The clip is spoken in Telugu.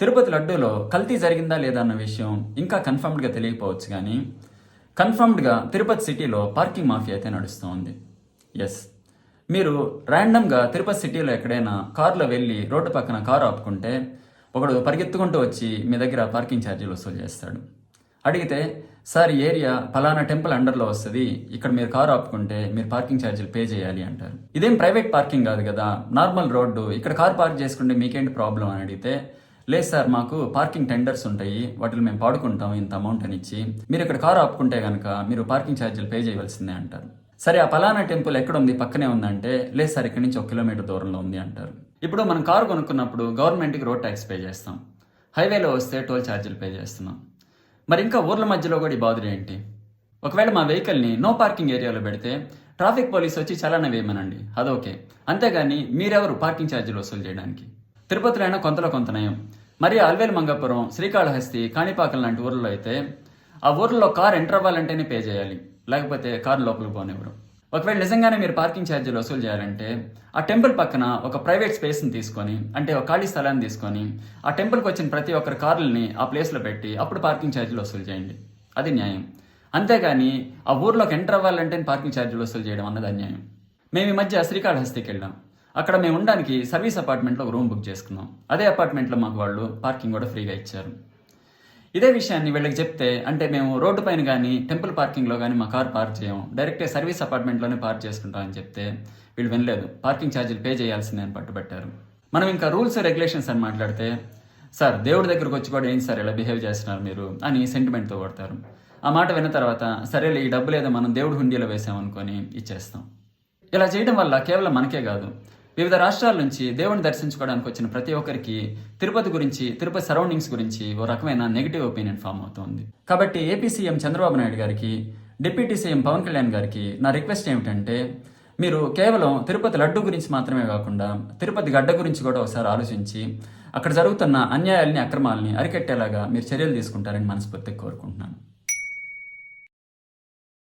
తిరుపతి లడ్డూలో కల్తీ జరిగిందా లేదా అన్న విషయం ఇంకా కన్ఫర్మ్డ్గా తెలియకపోవచ్చు కానీ కన్ఫర్మ్డ్గా తిరుపతి సిటీలో పార్కింగ్ మాఫియా అయితే నడుస్తూ ఉంది. ఎస్ మీరు ర్యాండమ్గా తిరుపతి సిటీలో ఎక్కడైనా కారులో వెళ్ళి రోడ్డు పక్కన కారు ఆపుకుంటే ఒకడు పరిగెత్తుకుంటూ వచ్చి మీ దగ్గర పార్కింగ్ ఛార్జీలు వసూలు చేస్తాడు. అడిగితే సార్ ఈ ఏరియా ఫలానా టెంపుల్ అండర్లో వస్తుంది ఇక్కడ మీరు కారు ఆపుకుంటే మీరు పార్కింగ్ ఛార్జీలు పే చేయాలి అంటారు. ఇదేం ప్రైవేట్ పార్కింగ్ కాదు కదా నార్మల్ రోడ్డు ఇక్కడ కార్ పార్క్ చేసుకుంటే మీకేంటి ప్రాబ్లం అని అడిగితే లేదు సార్ మాకు పార్కింగ్ టెండర్స్ ఉంటాయి. వాటిని మేము పాడుకుంటాం ఇంత అమౌంట్ అని ఇచ్చి. మీరు ఇక్కడ కారు ఆపుకుంటే కనుక మీరు పార్కింగ్ ఛార్జీలు పే చేయవలసిందే అంటారు. సరే ఆ పలానా టెంపుల్ ఎక్కడ ఉంది పక్కనే ఉందంటే లేదు సార్ ఇక్కడ నుంచి ఒక కిలోమీటర్ దూరంలో ఉంది అంటారు. ఇప్పుడు మనం కారు కొనుక్కున్నప్పుడు గవర్నమెంట్కి రోడ్ ట్యాక్స్ పే చేస్తాం. హైవేలో వస్తే టోల్ ఛార్జీలు పే చేస్తున్నాం. మరి ఇంకా ఊర్ల మధ్యలో కూడా ఈ బాధలు ఏంటి? ఒకవేళ మా వెహికల్ని నో పార్కింగ్ ఏరియాలో పెడితే ట్రాఫిక్ పోలీస్ వచ్చి చలానా వేయమనండి. అదొకే. అంతేగాని మీరెవరు పార్కింగ్ ఛార్జీలు వసూలు చేయడానికి? తిరుపతిలో అయినా కొంతలో కొంత నయం. మరి అల్వేలు మంగాపురం శ్రీకాళహస్తి కాణిపాకం లాంటి ఊర్లలో అయితే ఆ ఊర్లో కార్ ఎంటర్ అవ్వాలంటేనే పే చేయాలి. లేకపోతే కార్ లోపలికి పోనివ్వరు. ఒకవేళ నిజంగానే మీరు పార్కింగ్ ఛార్జీలు వసూలు చేయాలంటే ఆ టెంపుల్ పక్కన ఒక ప్రైవేట్ స్పేస్ని తీసుకొని అంటే ఒక ఖాళీ స్థలాన్ని తీసుకొని ఆ టెంపుల్కి వచ్చిన ప్రతి ఒక్కరి కార్లని ఆ ప్లేస్లో పెట్టి అప్పుడు పార్కింగ్ ఛార్జీలు వసూలు చేయండి. అది న్యాయం. అంతేగాని ఆ ఊర్లోకి ఎంటర్ అవ్వాలంటే పార్కింగ్ ఛార్జీలు వసూలు చేయడం అన్నది అన్యాయం. మేము ఈ మధ్య శ్రీకాళహస్తికి వెళ్ళాం. అక్కడ మేము ఉండడానికి సర్వీస్ అపార్ట్మెంట్లో ఒక రూమ్ బుక్ చేసుకున్నాం. అదే అపార్ట్మెంట్లో మాకు వాళ్ళు పార్కింగ్ కూడా ఫ్రీగా ఇచ్చారు. ఇదే విషయాన్ని వీళ్ళకి చెప్తే అంటే మేము రోడ్డు పైన కానీ టెంపుల్ పార్కింగ్లో కానీ మా కార్ పార్క్ చేయము డైరెక్ట్గా సర్వీస్ అపార్ట్మెంట్లోనే పార్క్ చేసుకుంటామని చెప్తే వీళ్ళు వినలేదు. పార్కింగ్ ఛార్జీలు పే చేయాల్సిందే అని పట్టుబట్టారు. మనం ఇంకా రూల్స్ రెగ్యులేషన్స్ అని మాట్లాడితే సార్ దేవుడి దగ్గరకు వచ్చి కూడా ఏంటి సార్ ఇలా బిహేవ్ చేస్తున్నారు మీరు? అని సెంటిమెంట్తో కొడతారు. ఆ మాట విన్న తర్వాత సరేలే ఈ డబ్బులు ఏదో మనం దేవుడి హుండీలో వేసామనుకొని ఇచ్చేస్తాం. ఇలా చేయడం వల్ల కేవలం మనకే కాదు వివిధ రాష్ట్రాల నుంచి దేవుని దర్శించుకోవడానికి వచ్చిన ప్రతి ఒక్కరికి తిరుపతి గురించి తిరుపతి సరౌండింగ్స్ గురించి ఓ రకమైన నెగిటివ్ ఒపీనియన్ ఫామ్ అవుతోంది. కాబట్టి ఏపీ సీఎం చంద్రబాబు నాయుడు గారికి డిప్యూటీ సీఎం పవన్ కళ్యాణ్ గారికి నా రిక్వెస్ట్ ఏమిటంటే మీరు కేవలం తిరుపతి లడ్డు గురించి మాత్రమే కాకుండా తిరుపతి గడ్డ గురించి కూడా ఒకసారి ఆలోచించి అక్కడ జరుగుతున్న అన్యాయాల్ని అక్రమాలని అరికట్టేలాగా మీరు చర్యలు తీసుకుంటారని మనస్ఫూర్తిగా కోరుకుంటున్నాను.